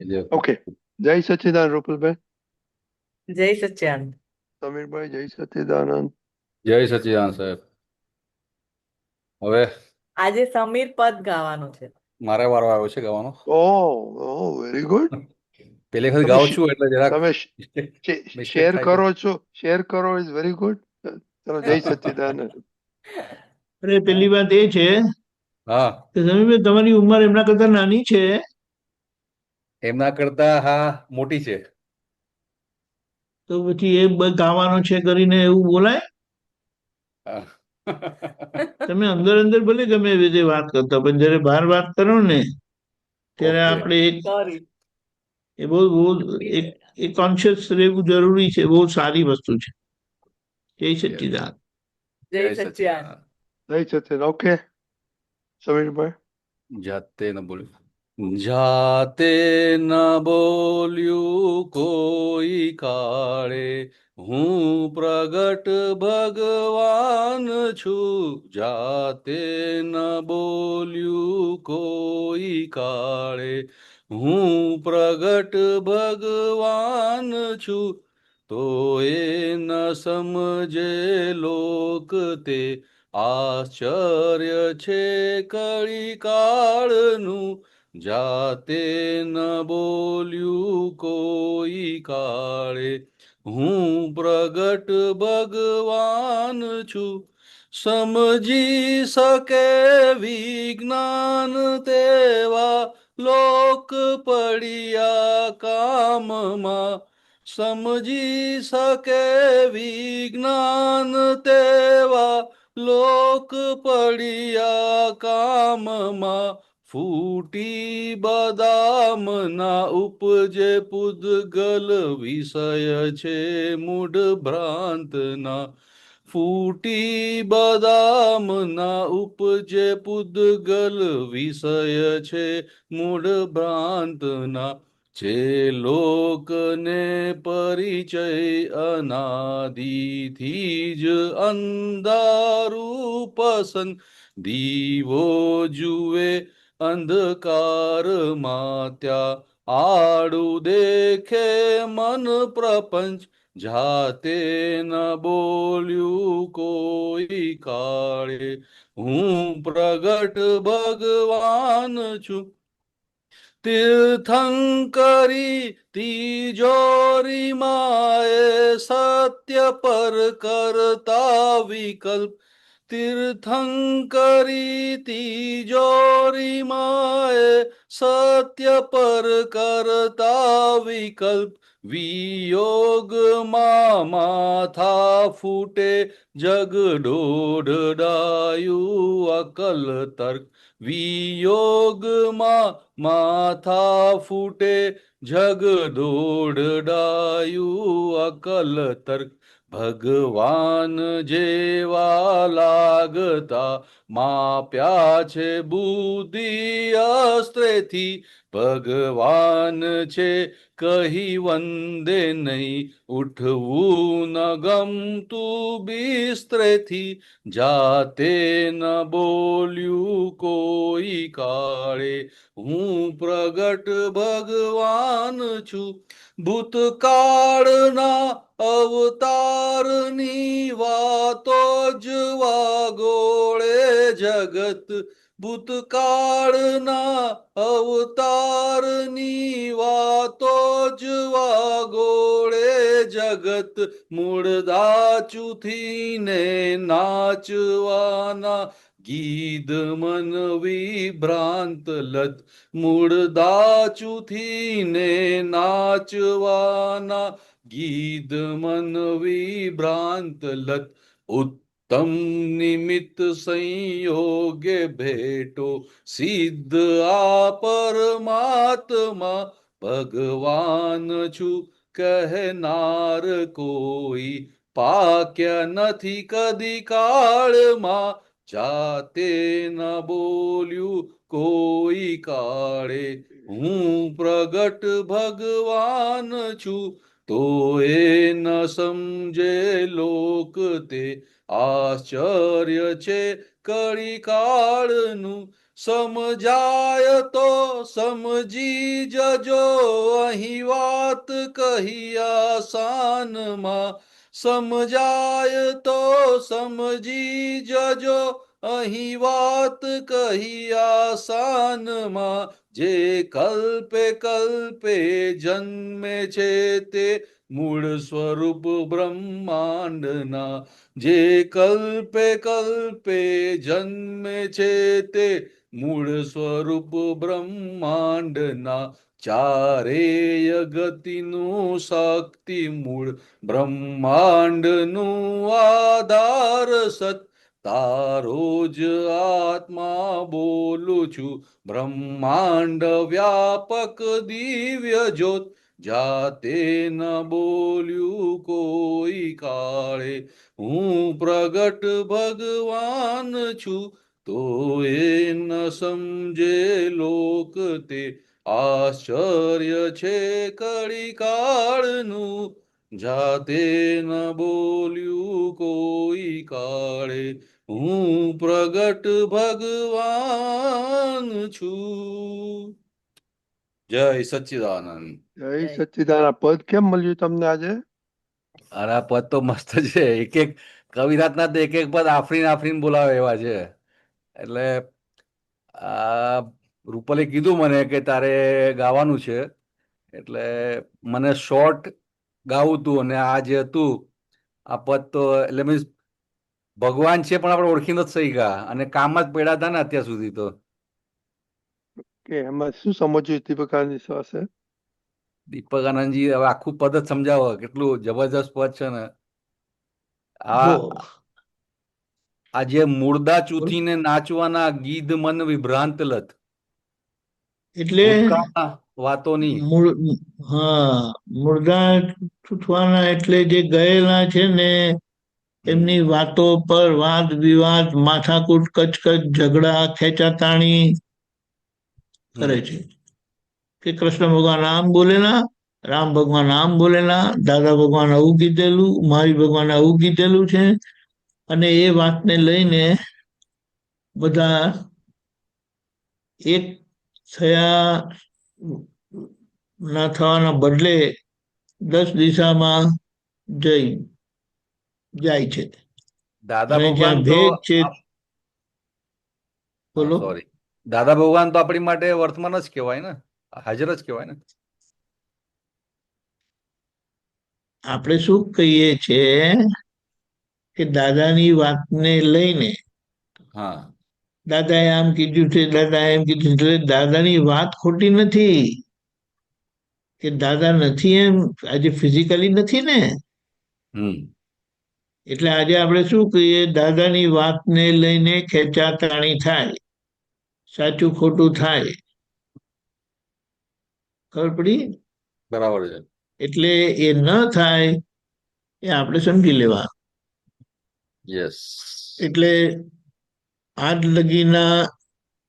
એટલે ઓકે જય સચિદાન રૂપલભાઈ જય સચ્ચાનંદ સમીરભાઈ જય સચિદાનંદ. જય સચિદાનંદ સાહેબ. હવે આજે સમીર પદ ગાવાનું છે. મારે વારો આવ્યો છે ગાવાનો. ઓ ઓ વેરી ગુડ પેલી વખત ગાઉં છું એટલે જરા તમે શેર કરો છો? શેર કરો ઇઝ વેરી ગુડ ચલો જય સચિદાનંદ. અરે પેલી વાત એ છે હા. કે સમીરભાઈ તમારી ઉંમર એમના કરતા નાની છે. એમના કરતા હા મોટી છે. તો પછી એ ગાવાનો ગાવાનું છે કરીને એવું બોલાય? તમે અંદર અંદર ભલે ગમે એવી રીતે વાત કરતા પણ જયારે બહાર વાત કરો ને ત્યારે આપણે એક એ બહુ બહુ એક એ કોન્શિયસ રહેવું જરૂરી છે બહુ સારી વસ્તુ છે. જય સચ્ચિદાન જય જય સચ્ચાનંદ જય સચ્ચિદાનંદ. ઓકે સમીરભાઈ. જાતે ન બોલ્યું. જાતે ન બોલ્યું કોઈ કાળે. હું પ્રગટ ભગવાન છું, જાતે ન બોલ્યું કોઈ કાળે. હું પ્રગટ ભગવાન છું, તો એ ન સમજે લોક તે. આશ્ચર્ય છે કળી કાળનું જાતે ન બોલ્યું કોઈ કાળે. હું પ્રગટ ભગવાન છું. સમજી શકે વિજ્ઞાન તેવા લોક પડ્યા કામમાં. સમજી શકે વિજ્ઞાન તેવા લોક પડ્યા કામમાં. ફૂટી બદામના ઉપજે પૂદગલ વિષય છે મૂઢ ભ્રાંતના. ફૂટી બદામના ઉપજે પૂદગલ વિષય છે મૂઢ ભ્રાંતના. જે લોકને પરિચય અનાદિથી જ અંધારું પસંદ. દીવો જુએ અંધકારમાં ત્યાં આડું દેખે મન પ્રપંચ, જાતે ન બોલ્યું કોઈ કાળે. હું પ્રગટ ભગવાન છું. તીર્થંકરી તિજોરી માએ સત્ય પર કરતા વિકલ્પ તીર્થંકરી તિજોરી માએ સત્ય પર કરતા વિકલ્પ વિયોગમાં માથા ફૂટે જગ દોઢડાયું અકલ તર્ક વિયોગમાં માથા ફૂટે જગ દોઢડાયું અકલ તર્ક ભગવાન જેવા લાગતા માપ્યા છે બુદ્ધિ અસ્ત્રેથી ભગવાન છે, કહી વંદે નહીં. ઉઠવું ન ગમતું બિસ્ત્રેથી, જાતે ન બોલ્યું કોઈ કાળે. હું પ્રગટ ભગવાન છું, ભૂતકાળના અવતારની વાતો જ વાગોળે જગત. ભૂતકાળના અવતારની વાતો જ વાગોળે જગત મૂળદા ચૂથીને નાચવાના ગીધ મન વિભ્રાંત લત મૂળદા ચૂથીને નાચવાના ગીધ મન વિભ્રાંત લત ઉત્તમ નિમિત્ત સંયોગે ભેટો, સિદ્ધ આ પરમાત્મા. ભગવાન છું, કહેનાર કોઈ. પાક્યા નથી કદી કાળમાં, જાતે ન બોલ્યું કોઈ કાળે. હું પ્રગટ ભગવાન છું તો એ ન સમજે લોક તે. આશ્ચર્ય છે કડી કાળનું સમજાય તો સમજી જજો અહીં વાત કહી આસાનમાં. સમજાય તો સમજી જજો અહીં વાત કહી આસાનમાં, જે કલ્પે કલ્પે જન્મે છે તે મૂળ સ્વરૂપ બ્રહ્માંડના, જે કલ્પે કલ્પે જન્મે છે તે મૂળ સ્વરૂપ બ્રહ્માંડના, ચારેય ગતિનું શક્તિ મૂળ બ્રહ્માંડનું આધાર સત તારો જ આત્મા બોલું છું. બ્રહ્માંડ વ્યાપક દિવ્ય જ્યોત, જાતે ન બોલ્યું કોઈ કાળે. હું પ્રગટ ભગવાન છું, તો એ ન સમજે લોક તે. આશ્ચર્ય છે કડી કાળનું જાતે ન બોલ્યું કોઈ કાળે. હું પ્રગટ ભગવાન છું. જય સચ્ચિદાનંદ. જય. સચ્ચિદાનંદ. પદ કેમ મળ્યું તમને આજે? અરે પદ તો મસ્ત છે. એક એક કવિરાજના તો એક એક પદ આફરીન આફરીન બોલાવે એવા છે. એટલે આ રૂપલે કીધું મને કે તારે ગાવાનું છે. એટલે મને શોર્ટ ગાવું હતું અને આ જે હતું આ પદ તો એટલે મીન્સ ભગવાન છે પણ આપણે ઓળખી નથી શક્યા અને કામ જ પડ્યા હતા ને અત્યાર સુધી તો. કે એમાં શું સમજ્યું દીપકાની પાસે દીપક આનંદજી હવે આખું પદ જ સમજાવો કેટલું જબરજસ્ત પદ છે ને. આ આ જે મુર્દા ચૂથીને નાચવાના ગીધ મન વિભ્રાંત લત એટલે વાતોની. મૂળ હા મુર્દા ચૂથવાના એટલે જે ગયેલા છે ને એમની વાતો પર વાદ વિવાદ, માથાકૂટ, કચકચ, ઝઘડા, ખેંચાતાણી કરે છે. કે કૃષ્ણ ભગવાન આમ બોલેલા રામ ભગવાન આમ બોલેલા દાદા ભગવાન આવું કીધેલું, મારી ભગવાન આવું કીધેલું છે. અને એ વાતને લઈને બધા એક થયા ના થવાના બદલે દસ દિશામાં જઈ જાય છે. દાદા ભગવાન ભેદ છે બોલો. સોરી દાદા ભગવાન તો આપણી માટે વર્તમાન જ કહેવાય ને. હાજર જ કહેવાય ને. આપણે શું કહીએ છીએ કે દાદાની વાતને લઈને હા. દાદાએ આમ કીધું છે દાદાએ એમ કીધું છે એટલે દાદાની વાત ખોટી નથી. કે દાદા નથી એમ આજે ફિઝિકલી નથી ને? હમ. એટલે આજે આપણે શું કહીએ? દાદાની વાતને લઈને ખેંચાતાણી થાય. સાચું ખોટું થાય. ખબર પડી? બરાબર છે. એટલે એ ન થાય એ આપણે સમજી લેવા યસ એટલે આજ લગીના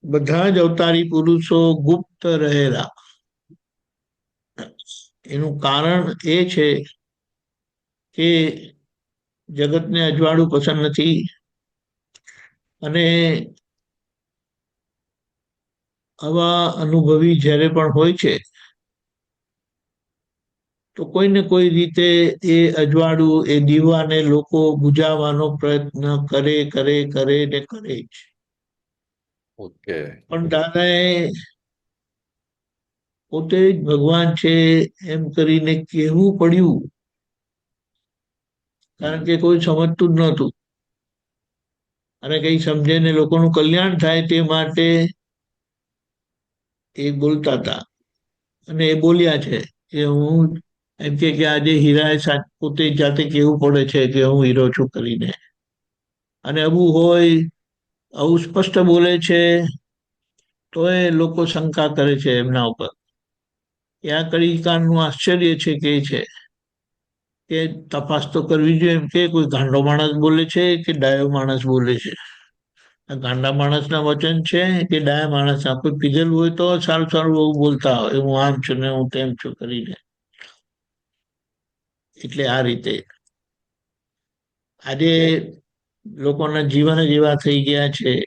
બધા જ અવતારી પુરુષો ગુપ્ત રહેલા. એનું કારણ એ છે કે જગતને અજવાળું પસંદ નથી. અને આવા અનુભવી જ્યારે પણ હોય છે તો કોઈ ને કોઈ રીતે એ અજવાળું એ દીવાને લોકો બુજાવવાનો પ્રયત્ન કરે કરે કરે ને કરે જ. ઓકે. પણ દાદાએ પોતે જ ભગવાન છે એમ કરીને કહેવું પડ્યું કારણ કે કોઈ સમજતું જ નહોતું. અને કઈ સમજે ને લોકોનું કલ્યાણ થાય તે માટે એ બોલતા હતા. અને એ બોલ્યા છે કે હું એમ કે આજે હીરાએ પોતે જાતે કેવું પડે છે કે હું હીરો છું કરીને. અને આવું હોય આવું સ્પષ્ટ બોલે છે તો એ લોકો શંકા કરે છે એમના ઉપર. એ આ કડીકારનું આશ્ચર્ય છે કે છે. કે તપાસ તો કરવી જોઈએ એમ કે કોઈ ગાંડો માણસ બોલે છે કે ડાયો માણસ બોલે છે? આ ગાંડા માણસના વચન છે કે ડાયા માણસ આપણે પીધેલું હોય તો સારું સારું બહુ બોલતા હોય. હું આમ છું ને હું તેમ છું કરીને. એટલે આ રીતે. આજે લોકોના જીવન જ એવા થઈ ગયા છે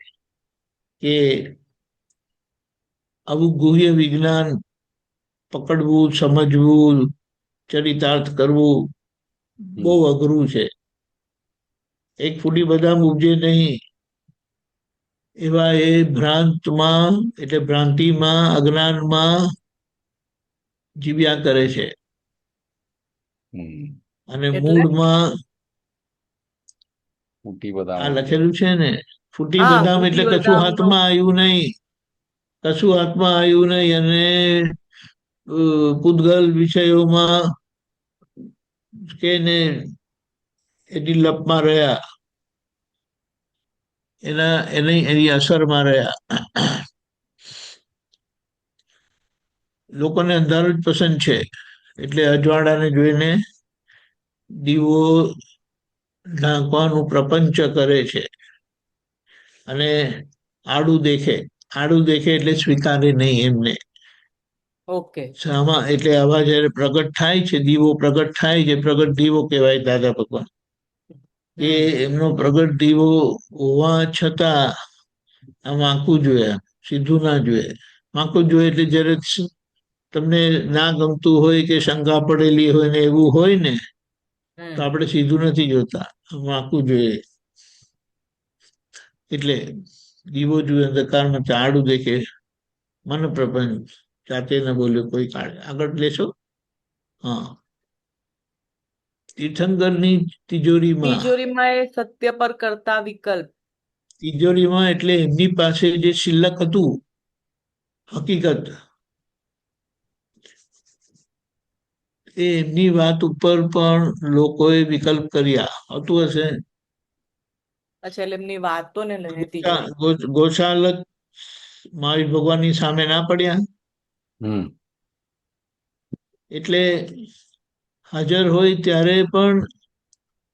કે આવું ગુહ્ય વિજ્ઞાન પકડવું, સમજવું, ચરિતાર્થ કરવું બહુ અઘરું છે. એક ફૂટી બદામ ઉપજે નહીં. એવા એ ભ્રાંતમાં એટલે ભ્રાંતિમાં અજ્ઞાનમાં જીવ્યા કરે છે. અને મૂળમાં મૂળમાં બદામ આ લખેલું છે ને ફૂટી બદામ એટલે કશું હાથમાં આવ્યું નહીં. કશું હાથમાં આવ્યું નહીં અને પૂતગલ વિષયોમાં કે એને એની લપમાં રહ્યા. એના, એની એની અસરમાં રહ્યા. લોકોને અંધારું જ પસંદ છે. એટલે અજવાળાને જોઈને દીવો ઢાંકવાનું પ્રપંચ કરે છે. અને આડું દેખે. આડું દેખે એટલે સ્વીકારે નહીં એમને. ઓકે સામા એટલે આવા જયારે પ્રગટ થાય છે દીવો પ્રગટ થાય છે પ્રગટ દીવો કહેવાય દાદા ભગવાન. એ એમનો પ્રગટ દીવો હોવા છતાં આમ આંકવું જોઈએ સીધું ના જોઈએ આંકવું જોઈએ એટલે જ્યારે તમને ના ગમતું હોય કે શંકા પડેલી હોય ને એવું હોય ને તો આપણે સીધું નથી જોતા. આમ જોઈએ એટલે દીવો જોઈએ અંધકારમાં ચાડું દેખે. મન પ્રપંચ જાતે ન બોલ્યો કોઈ કાળે. આગળ લેશો? હા. તીર્થંકરની તિજોરીમાં તિજોરીમાં એ સત્ય પર કરતા વિકલ્પ. તિજોરીમાં એટલે એમની પાસે જે શિલ્લક હતું હકીકત એ એમની વાત ઉપર પણ લોકોએ વિકલ્પ કર્યા. હતું હશે? અચ્છા એટલે એમની વાતોને લઈને ગોશાલક મહાવીર ભગવાનની સામે ના પડ્યા? એટલે હાજર હોય ત્યારે પણ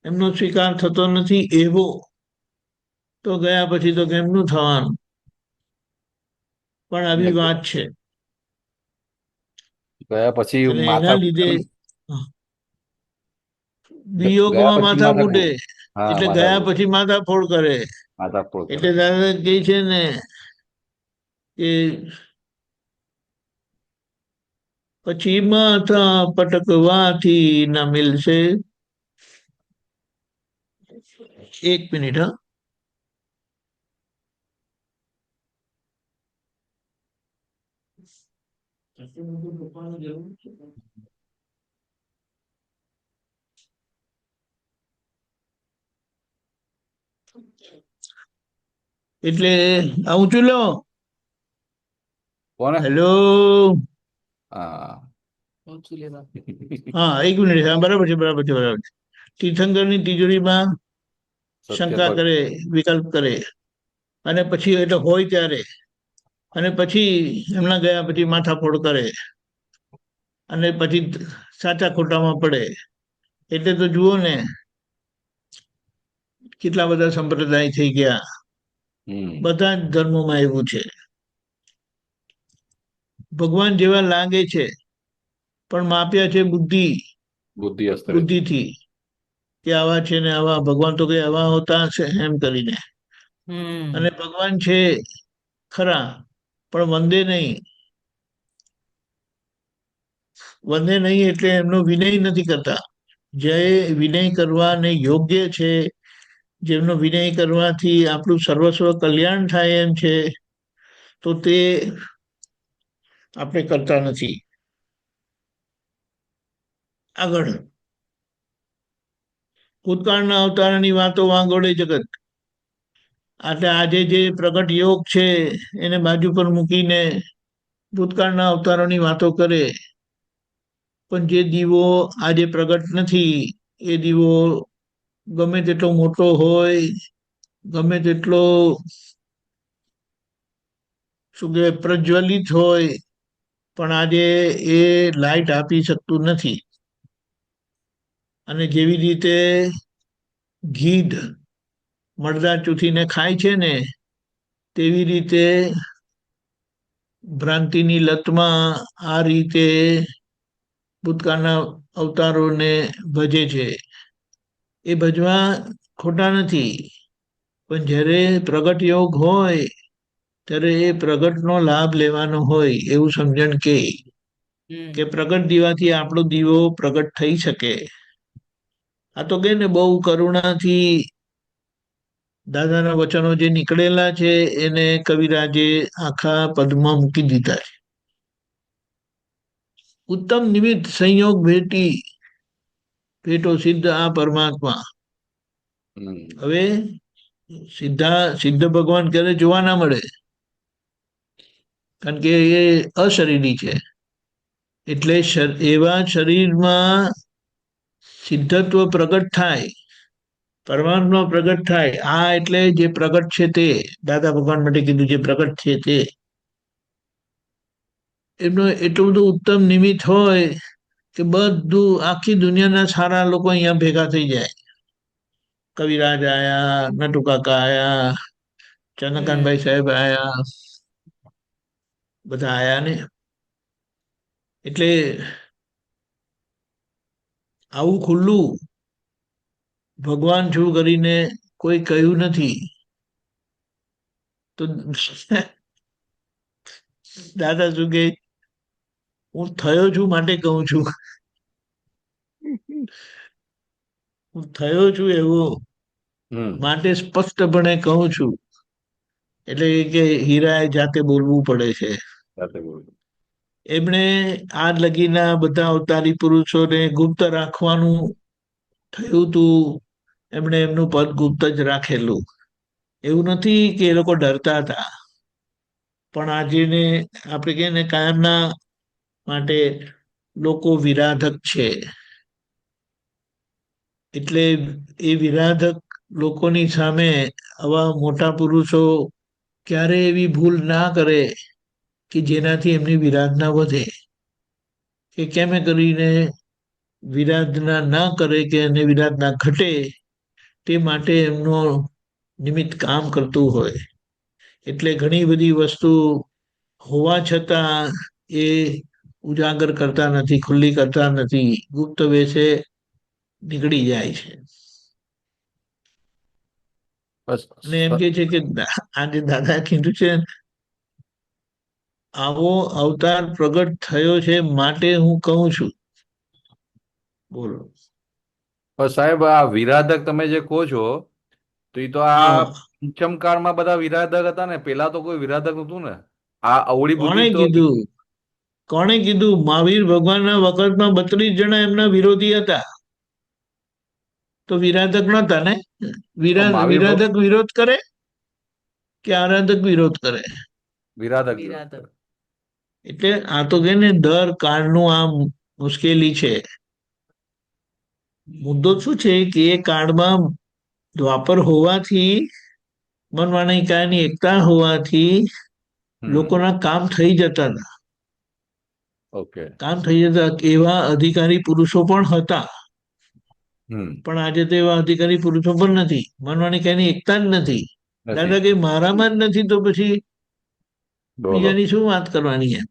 એમનો સ્વીકાર થતો નથી એવો તો ગયા પછી તો કેમનું થવાનું? પણ આવી વાત છે. ગયા પછી એના લીધે વિયોગમાં માથા ફૂટે. એટલે ગયા પછી માથા ફોડ કરે. એટલે દાદા કે છે ને કે પછી માથા પટકવાથી ન મિલશે. એક મિનિટ હા. એટલે આવું છું લો હેલો હા એક મિનિટ બરાબર છે બરાબર છે બરાબર છે. તીર્થંકરની તિજોરીમાં શંકા કરે વિકલ્પ કરે. અને પછી એટલે હોય ત્યારે. અને પછી એમના ગયા પછી માથાફોડ કરે. અને પછી સાચા ખોટામાં પડે. એટલે તો જુઓ ને કેટલા બધા સંપ્રદાય થઈ ગયા. બધા જ ધર્મોમાં એવું છે. ભગવાન જેવા લાગે છે પણ માપ્યા છે બુદ્ધિ. બુદ્ધિ બુદ્ધિથી. કે આવા છે ને આવા ભગવાન તો કે આવા હોતા હશે એમ કરીને. અને ભગવાન છે ખરા પણ વંદે નહીં. વંદે નહીં એટલે એમનો વિનય નથી કરતા. જે વિનય કરવાને યોગ્ય છે જેમનો વિનય કરવાથી આપણું સર્વસ્વ કલ્યાણ થાય એમ છે તો તે આપણે કરતા નથી. આગળ. ભૂતકાળના અવતારની વાતો વાંગોળે જગત. એટલે આજે જે પ્રગટ યોગ છે, એને બાજુ પર મૂકીને ભૂતકાળના અવતારોની વાતો કરે. પણ જે દીવો આજે પ્રગટ નથી, એ દીવો ગમે તેટલો મોટો હોય, ગમે તેટલો શું કહેવાય, પ્રજ્વલિત હોય પણ આજે એ લાઈટ આપી શકતું નથી. અને જેવી રીતે ગીધ મરદા ચૂથીને ખાય છે ને, તેવી રીતે ભ્રાંતિની લતમાં આ રીતે ભૂતકાળના અવતારોને ભજે છે. એ ભજવા ખોટા નથી. પણ જ્યારે પ્રગટ યોગ હોય ત્યારે એ પ્રગટનો લાભ લેવાનો હોય એવું સમજણ કે કે પ્રગટ દીવાથી આપણો દીવો પ્રગટ થઈ શકે. આ તો કે ને બહુ કરુણાથી દાદાના વચનો જે નીકળેલા છે એને કવિરાજે આખા પદમાં મૂકી દીધા છે. ઉત્તમ નિમિત્ત સંયોગ ભેટી ભેટો સિદ્ધ આ પરમાત્મા. હવે સીધા સિદ્ધ ભગવાન ક્યારે જોવા ના મળે? કારણ કે એ અશરીરી છે. એટલે એવા શરીરમાં સિદ્ધત્વ પ્રગટ થાય, પરમાત્મા પ્રગટ થાય, આ એટલે જે પ્રગટ છે તે, દાદા ભગવાન માટે કીધું જે પ્રગટ છે તે. એમનો એટલું બધું ઉત્તમ નિમિત્ત હોય કે બધું, આખી દુનિયાના સારા લોકો અહીંયા ભેગા થઈ જાય. કવિરાજ આયા, નટુકાકા આયા ચંદ્રકાંતભાઈ સાહેબ આયા બધા આયા ને એટલે આવું ખુલ્લું ભગવાન છું કરીને કોઈ કહ્યું નથી તો દાદા શું કે હું થયો છું માટે કહું છું હું થયો છું એવો. માટે સ્પષ્ટપણે કહું છું એટલે કે હીરાએ જાતે બોલવું પડે છે. એમણે આ લગીના બધા અવતારી પુરુષોને ગુપ્ત રાખવાનું થયું હતું એમણે એમનું પદ ગુપ્ત જ રાખેલું. એવું નથી કે એ લોકો ડરતા હતા. પણ આજે આપણે કહીએ ને કાયમના માટે લોકો વિરાધક છે. એટલે એ વિરાધક લોકોની સામે આવા મોટા પુરુષો ક્યારે એવી ભૂલ ના કરે કે જેનાથી એમની વિરાધના વધે કે કેમ કરીને વિરાધના ના કરે કે એને વિરાધના ઘટે તે માટે એમનો નિમિત્ત કામ કરતું હોય. એટલે ઘણી બધી વસ્તુ હોવા છતાં એ ઉજાગર કરતા નથી ખુલ્લી કરતા નથી. ગુપ્ત વેશે નીકળી જાય છે. અને એમ કે છે કે આજે દાદા કીધું છે આવો અવતાર પ્રગટ થયો છે માટે હું કહું છું. બોલો. સાહેબ આ વિરાધક તમે જે કહો છો તો એ તો આ પંચમ કાળમાં બધા વિરાધક હતા ને પેલા તો કોઈ વિરાધક નતું ને. આ અવળી કોણે કીધું? કોણે કીધું? મહાવીર ભગવાનના વખતમાં બત્રીસ જણા એમના વિરોધી હતા. તો વિરાધક નતા ને? વિરા વિરાધક વિરોધ કરે કે આરાધક વિરોધ કરે? વિરાધક. વિરાધક. એટલે આ તો કે ને દર કાર્ડનું આ મુશ્કેલી છે. મુદ્દો શું છે કે એ કાર્ડમાં દ્વાપર હોવાથી મનવાણી કાયની એકતા હોવાથી લોકોના કામ થઈ જતા હતા. ઓકે. કામ થઈ જતા એવા અધિકારી પુરુષો પણ હતા. પણ આજે તો એવા અધિકારી પુરુષો પણ નથી. મનવાણી કાયની એકતા જ નથી. દાદા કે મારામાં જ નથી તો પછી. બીજાની શું વાત કરવાની એમ?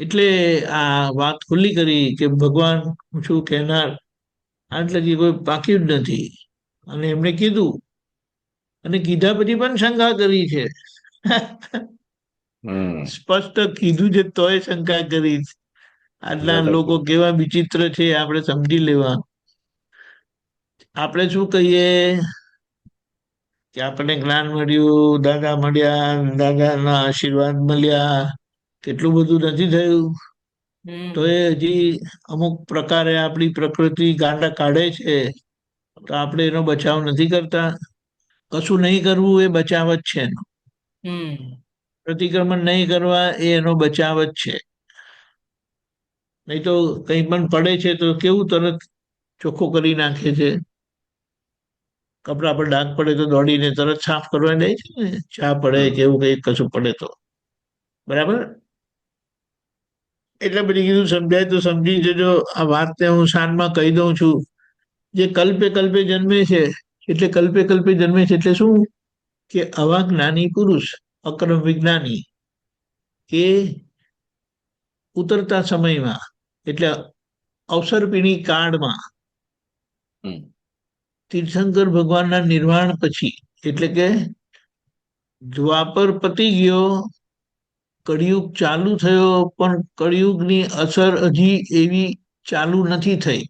એટલે આ વાત ખુલ્લી કરી કે ભગવાન હું છું કહેનાર આજ લગી કોઈ પાક્યું જ નથી. અને એમણે કીધું. અને કીધા પછી પણ શંકા કરી છે. સ્પષ્ટ કીધું છે તોય શંકા કરી આટલા લોકો કેવા વિચિત્ર છે આપણે સમજી લેવા આપણે શું કહીએ? કે આપણને જ્ઞાન મળ્યું દાદા મળ્યા દાદાના આશીર્વાદ મળ્યા કેટલું બધું નથી થયું. તો એ હજી અમુક પ્રકારે આપણી પ્રકૃતિ ગાંડા કાઢે છે તો આપણે એનો બચાવ નથી કરતા. કશું નહીં કરવું એ બચાવ જ છે એનો. પ્રતિક્રમણ નહીં કરવા એ એનો બચાવ જ છે. નહીં તો કંઈ પણ પડે છે તો કેવું તરત ચોખ્ખો કરી નાખે છે? કપડા પર ડાઘ પડે તો દોડીને તરત સાફ કરવા જાય છે ને? ચા પડે કે એવું કંઈ કશું પડે તો. બરાબર? એટલે બધી કીધું, સમજાય તો સમજી જજો. આ વાતને હું શાનમાં કહી દઉં છું. જે કલ્પે કલ્પે જન્મે છે, એટલે કલ્પે કલ્પે જન્મે છે, એટલે શું? કે આવા જ્ઞાની પુરુષ, અક્રમ વિજ્ઞાની, એ ઉતરતા સમયમાં, એટલે અવસરપીણી કાળમાં. તીર્થંકર ભગવાનના નિર્વાણ પછી એટલે કે દ્વાપર પતી ગયો કળિયુગ ચાલુ થયો પણ કળિયુગની અસર હજી એવી ચાલુ નથી થઈ.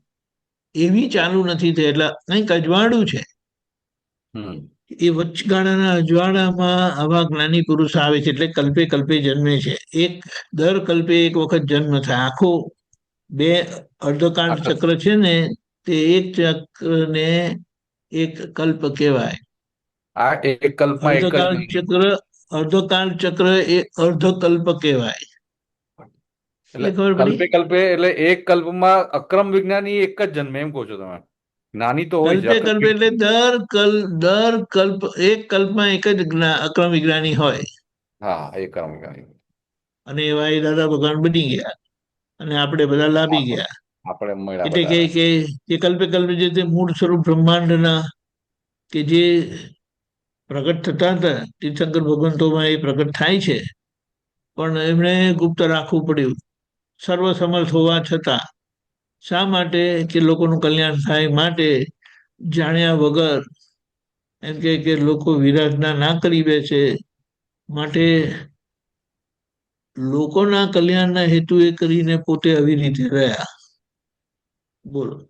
એવી ચાલુ નથી થઈ એટલે કંઈક અજવાળું છે. એ વચગાળાના અજવાળામાં આવા જ્ઞાની પુરુષ આવે છે એટલે કલ્પે કલ્પે જન્મે છે. એક દર કલ્પે એક વખત જન્મ થાય. આખો બે અર્ધકાંડ ચક્ર છે ને તે એક ચક્રને એક કલ્પ કહેવાય. આ એક કલ્પમાં એક જ ચક્ર અર્ધકાળ ચક્ર એ અર્ધકલ્પ કહેવાય. એટલે કલ્પે કલ્પે એટલે એક કલ્પમાં અક્રમ વિજ્ઞાની એક જ જન્મે એમ કહો છો તમે. નાની તો હોય કલ્પે કલ્પે એટલે દર કલ દર કલ્પ એક કલ્પમાં એક જ અક્રમ વિજ્ઞાની હોય. હા એક અક્રમ વિજ્ઞાની. અને એવા એ દાદા ભગવાન બની ગયા. અને આપણે બધા લાભી ગયા. આપણે મળ્યા એટલે કે કે જે કલ્પે કલ્પે જે તે મૂળ સ્વરૂપ બ્રહ્માંડના કે જે પ્રગટ થતા હતા તીર્થંકર ભગવંતોમાં એ પ્રગટ થાય છે. પણ એમણે ગુપ્ત રાખવું પડ્યું. સર્વસમર્થ હોવા છતાં શા માટે કે લોકોનું કલ્યાણ થાય માટે જાણ્યા વગર એમ કે કે લોકો વિરાધના ના કરી બેસે માટે લોકોના કલ્યાણના હેતુ એ કરીને પોતે આવી રીતે રહ્યા. બોલો.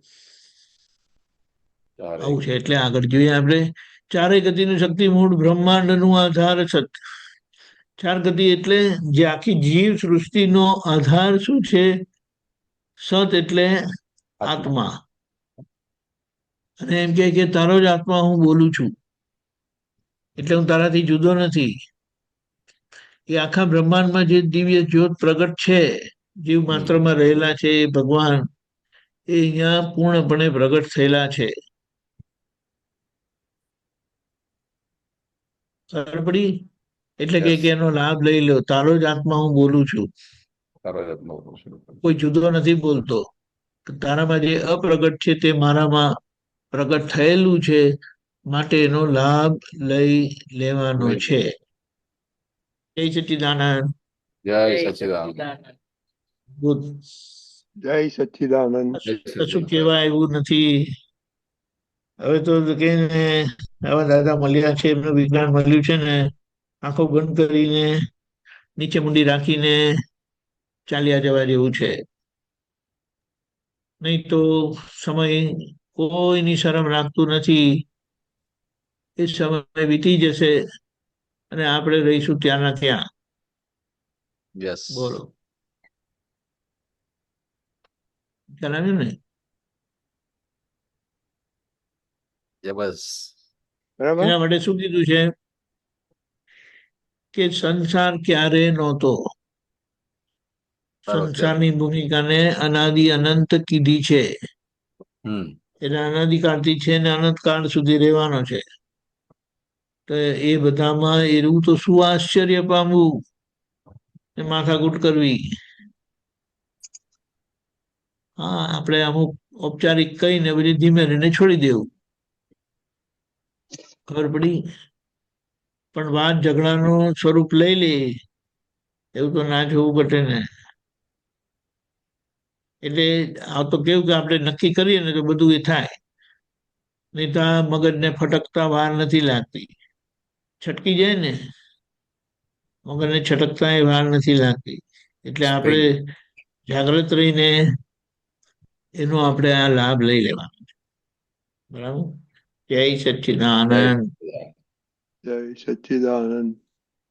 આવું છે એટલે આગળ જોઈએ આપણે. ચારે ગતિની શક્તિ મૂળ બ્રહ્માંડનું આધાર સત્ય ચાર ગતિ એટલે જે આખી જીવ સૃષ્ટિનો આધાર શું છે? સત એટલે આત્મા. અને એમ કે કે તારો જ આત્મા હું બોલું છું. એટલે હું તારાથી જુદો નથી. એ આખા બ્રહ્માંડમાં જે દિવ્ય જ્યોત પ્રગટ છે જીવ માત્રમાં રહેલા છે એ ભગવાન એ અહીંયા પૂર્ણપણે પ્રગટ થયેલા છે. ખબર પડી? એટલે કે એનો લાભ લઈ લો. તારો જ આત્મા હું બોલું છું. કોઈ જુદો નથી બોલતો. તારામાં જે અપ્રગટ છે તે મારામાં પ્રગટ થયેલું છે માટે એનો લાભ લઈ લેવાનો છે. જય સચિદાનંદ. જય. બુદ્ધ જય સચ્ચિદાનંદ કશું. કહેવાય એવું નથી. હવે તો કહીને ને આવા દાદા મળ્યા છે એમનું વિજ્ઞાન મળ્યું છે ને આંખો બંધ કરીને નીચે મુંડી રાખીને ચાલ્યા જવા જેવું છે. નહીં તો સમય કોઈની શરમ રાખતું નથી. એ સમય વીતી જશે અને આપણે રહીશું ત્યાંના ત્યાં. બોલો. ને બરાબર એના માટે શું કીધું છે કે સંસાર ક્યારે નહોતો. સંસારની ભૂમિકાને અનાદિ અનંત કીધી છે હમ એટલે અનાદિકાળથી છે ને અનંતકાળ સુધી રહેવાનો છે તો એ બધામાં એવું તો શું આશ્ચર્ય પામવું માથાકૂટ કરવી હા આપણે અમુક ઔપચારિક કહીને પછી ધીમે રહીને છોડી દેવું. ખબર પડી? પણ વાત ઝઘડાનું સ્વરૂપ લઈ લે એવું તો ના જોવું ઘટે ને. એટલે આ તો કેવું કે આપણે નક્કી કરીએ ને તો બધું એ થાય. નહીં તો આ મગજને ફટકતા વાર નથી લાગતી. છટકી જાય ને મગજને છટકતા એ વાર નથી લાગતી. એટલે આપણે જાગ્રત રહીને એનો આપણે આ લાભ લઈ લેવાનો. બરાબર? જય સચ્ચિદાનંદ જય સચ્ચિદાનંદ